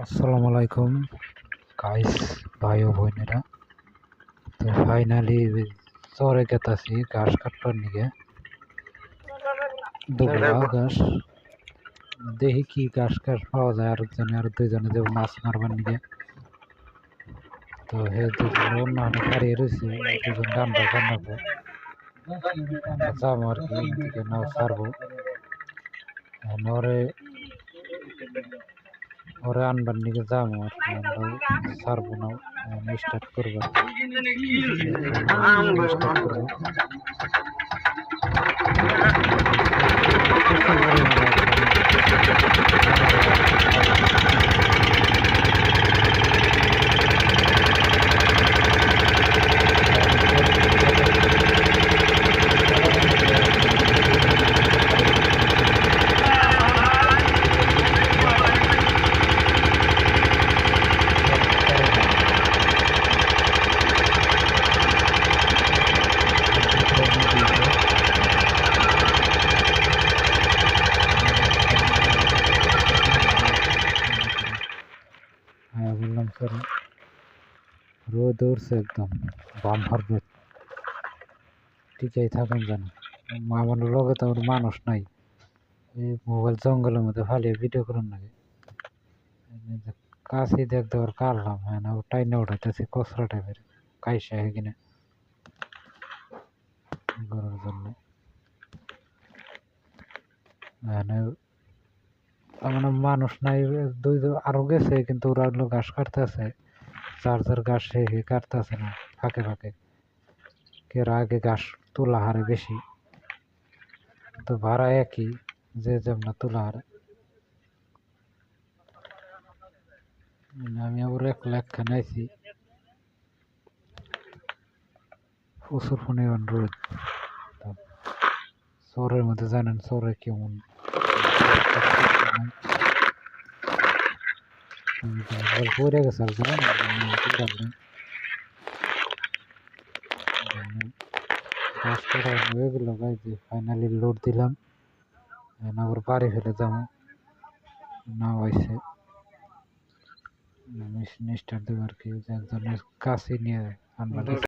আসসালামু আলাইকুম। গাইস ভাই ও বোনেরা। তো ফাইনালি চরে গেতাছি, ঘাস কাটবার নিগে। দুবলা ঘাস দেখি কি ঘাস ঘাস পাওয়া যায়, আরেকজনে আর দুইজনে দেব মাছ মারবার নিগে। তো হে দুজন অন্য হাতে হারিয়ে রয়েছে দুজন গান গান রাখব যাব আর কি নাও ছাড়বো। ওরে ওরে আনবার নিকে যাব আর কি আমরা ছাড়বো না হ্যাঁ স্যার রোদ একদম বাম্পার রোদ টিকাই থাকুন যেন। আমার লগে তো মানুষ নাই। এই মোবাইল জঙ্গলের মধ্যে ফালিয়ে ভিডিও করুন নাকি? কাছে দেখতে ওর কাটলাম হ্যাঁ না ওটাই না উঠাইতেছি, কচরা টাইপের। কাইসা এখানে করার জন্য। হ্যাঁ না মানে মানুষ নাই, দুই আরও গেছে, কিন্তু ওরা হলো ঘাস কাটতেছে। যার যার ঘাস সে কাটতেছে না, ফাঁকে ফাঁকে। কেরা আগে ঘাস তোলা হারে বেশি। তো ভাড়া একই, যে যেমন তোলা হারে। আমি আবার এক লাখ খানে আইছি। প্রচুর ফোনে রোদ শহরের মধ্যে জানেন শহরে কেমন। ফাইনালি লোড দিলাম। আবার বাড়ি ফেলে যাব। নাও আইসে মেশিন স্টার্ট দেবো আর কি একজনের কাছে নিয়ে আনবার